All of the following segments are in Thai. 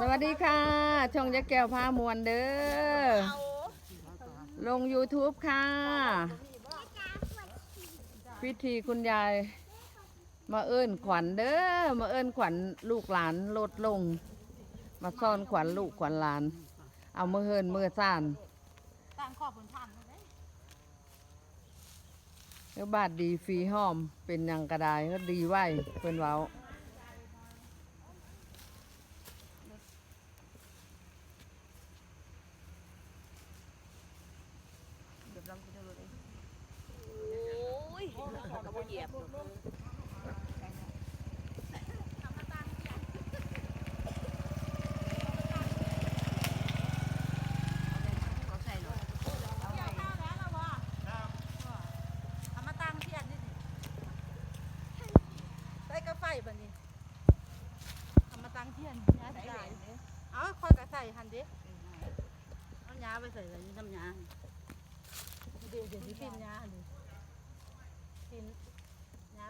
สวัสดีค่ะ ช่องยักษ์แก้วพามวนเด้อ ลง YouTube ค่ะ พิธีคุณยาย มาเอิ้นขวัญเด้อ มาเอิ้นขวัญลูกหลานลดลง มาซ่อนขวัญลูกขวัญหลาน เอามือเฮินมือซ่านต่างขอบผลทานเลยก็บาดดีฟรีหอมเป็นยังกระไดก็ดีไหวเพิ่นเว้า โอ้ยกระโบเหยียบก็ใส่เลยเอาไว้เอามาตั้งเทียนนี่สิใส่กระไฟบ่นี่เอามาตั้งเทีย นยาใส่เอาค่อยกระใส่หันดิเอายาไปใส่เลยน้ำยาเดี๋ยวเดี๋ยวสิกินยาดิกินยา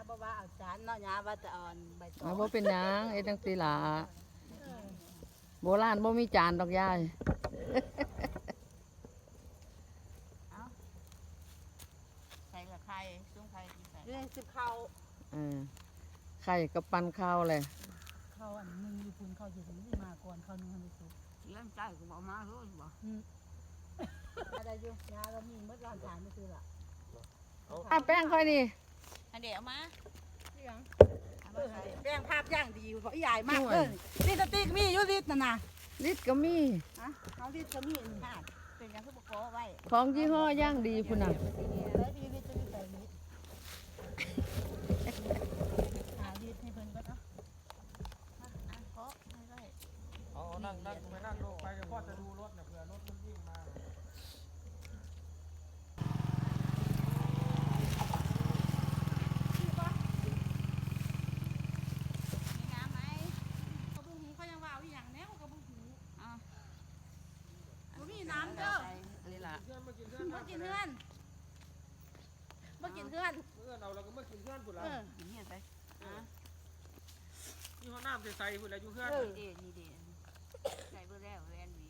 บ่ว่าเอาจานเนาะยาว่าจะอ่อนใบตอเอางบ่เป็นหยังเอ็ดจังซี่ล่ะโบราณบ่มีจานดอกยาย ใส่กับไข่ซุ้มไข่ที่ใส่เรื่องสิบข้าวเออไข่กับปันข้าวเลยข้าวอันหนึงอยู่พุ่นข้าวอยู่ตรงนี้มาก่อนข้าวหนึงให้มันสุกเลี้ยงใจกูบอกมารู้บ่อะไรอยู่ยาเรามีเมื่อร้านขายไม่ซื้อละอะแป้งค่อยนี่ อันเดี๋ยวมาเรื่องเอาเอมาอใส่แป้งภาพย่างดีเพราะใหญ่มากเลยลิตติกมีอยู่ลิตรน่ะนะลิตรก็มี ฮะเอาลิตรก็มีนี่ค่ะเป็นยังคือบ่ขอไว้ของยี่ห้อย่างดีพุ่นน่ะแล้วดีลิตรจะมีใส่ลิตรหาลิตรให้เพิ่นก็เนาะอะขอไม่ไว้เอาเอานั่งนั่งไปนั่งลงไปเดี๋ยวพ่อจะดูรถเนี่ยเผื่อรถมันวิ่งมา มีน้ำไหม กระบุงหูเขายังว่าเอาอีหยังแนวกระบุงหู เอา บ่มีน้ำ เด้อใส่อันนี้ล่ะเพื่อนมากินเพื่อนบ่กินเพื่อนบ่กินเพื่อนเพื่อนเราเราก็มากินเพื่อนพุ่นละเอออันนี้ใส่อะนี่เขาน้ำใสๆพุ่นละอยู่เพื่อนนี่เด่นี่เด่ใส่เบิ่แล้วแวนหวี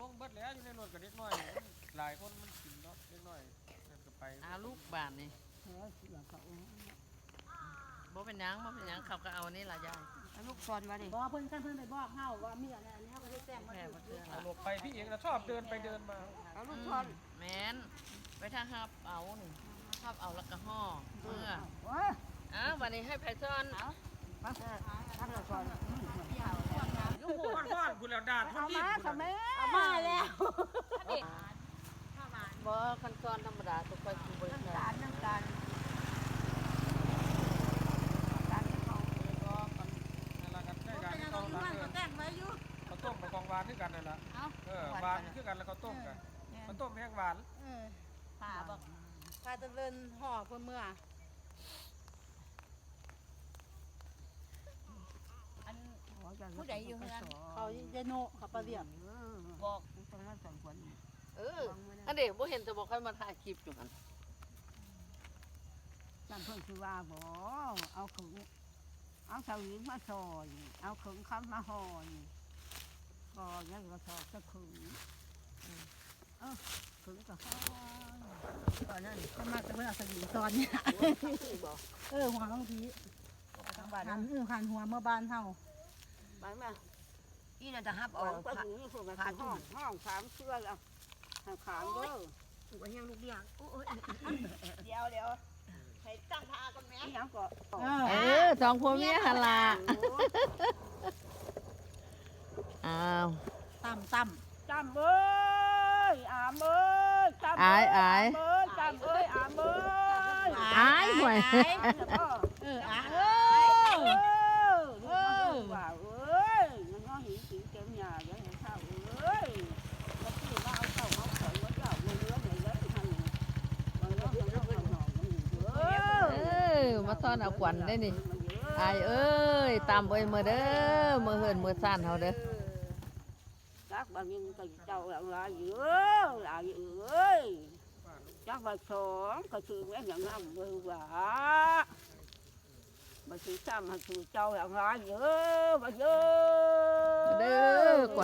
ลงเบิดแล้วอยู่ในรถกับเด็กน้อย หลายคนมันกินเนาะเด็กน้อยเดินกันไปเอาลูกบานนี่ บ่เป็นหยังบ่เป็นหยังเขาก็เอานี่ล่ะยายเอาลูกซอนมาดิบอกเพิ่นกันเพิ่นไปบอกเฮาว่ามีอะไรอันนี้เฮาก็ได้แจ้งมาแค่บ่เทื่อเอาล่ะลงไปพี่เองนะชอบเดินไปเดินมา เอาลูอืกมซอนแม่นไปทางฮับเอานี่ฮับเอาแล้วก็ห่อเมื่อโอ้ยอ้าววันนี้ให้ไผซ้อนเอามาทำละก่อนยุ่งห้อนๆพุ่นแล้วด่านพุ่นรีบพุ่นน่ะเอามาแล้วบ่คันซ้อนธรรมดาทุกคนคือบ่ได้ น้ำตาลน้ำตาลตาลเขา นั่นละกันใกล้ ก็ กัน ยัง เขา ต้อง หลัง นั่ง เดิ ก็ น แต่งไว้อยู่ เขาต้ม กับกองหวานด้วยกันนั่นแหละเอาเออหวานคือกันแล้วเขาต้มกันเขาต้มแห้งหวานเออผ่าบอกพาตะเลินห่อเพิ่นเมื่ออันผู้ใดอยู่เฮือนเขายายโนเขาปลาเรียบบอกตรงนั้นสองคนเอออันเด็กบ่เห็นจะบอกให้มาถ่ายคลิปอยู่หั่นนั่นเพิ่นคือว่าบ่เอาขึงเอาสวิงมาซอย เอาขึงคำมาหอย ก็ยังก็ทอสักขึงอืมเออขึงก็หอยตอนนั้นมันมาจะเพิ่เอาสลิงตอนเนี่ยเออหัวบางทีทางบ้านหันเออหันหัวเมื่อบ้านเฮาไปมาอีนั่นจะฮับออกกไปถึงนี่พวกมันห้องห้องสามเชือกอะทางขางเด้อถูกยังลูกเดียวเดี๋ยวเดี๋ยวให้ตั้งพากันแม่นี่ยังก็เอเออสองผัวเมียหั่นล่ะ อ้าวต่ำต่จำเอ้ยอามเอ้ยจำอายอายเอ้ยจำเอ้ยอามเอ้ยอายห่วยำเอออะเอเอออเออว่าเอ้ยมันก็หินสีเต็มหยาอย่างนี้ข้าวเอ้ยแล้วที่ว่าเอาเข้าเอาของมาเจ้าเนื้อเนื้อเนื้อทางนี้มันก็ยังต้องเอาหน่อมันอยู่เออเออมาซ่อนเอาขวัญได้นี่อายเอ้ยตามเอ้ยมือเด้อมือเฮินมือซ่านเฮาเด้อ các bạn nhân từ đầu là là giữa là giữa ơi chắc phải số cái sự mấy nhận làm vừa quả มาซื้อซ้ำมาซื้อเจ้าอย่างไรเยอะมาเยอะเด้อข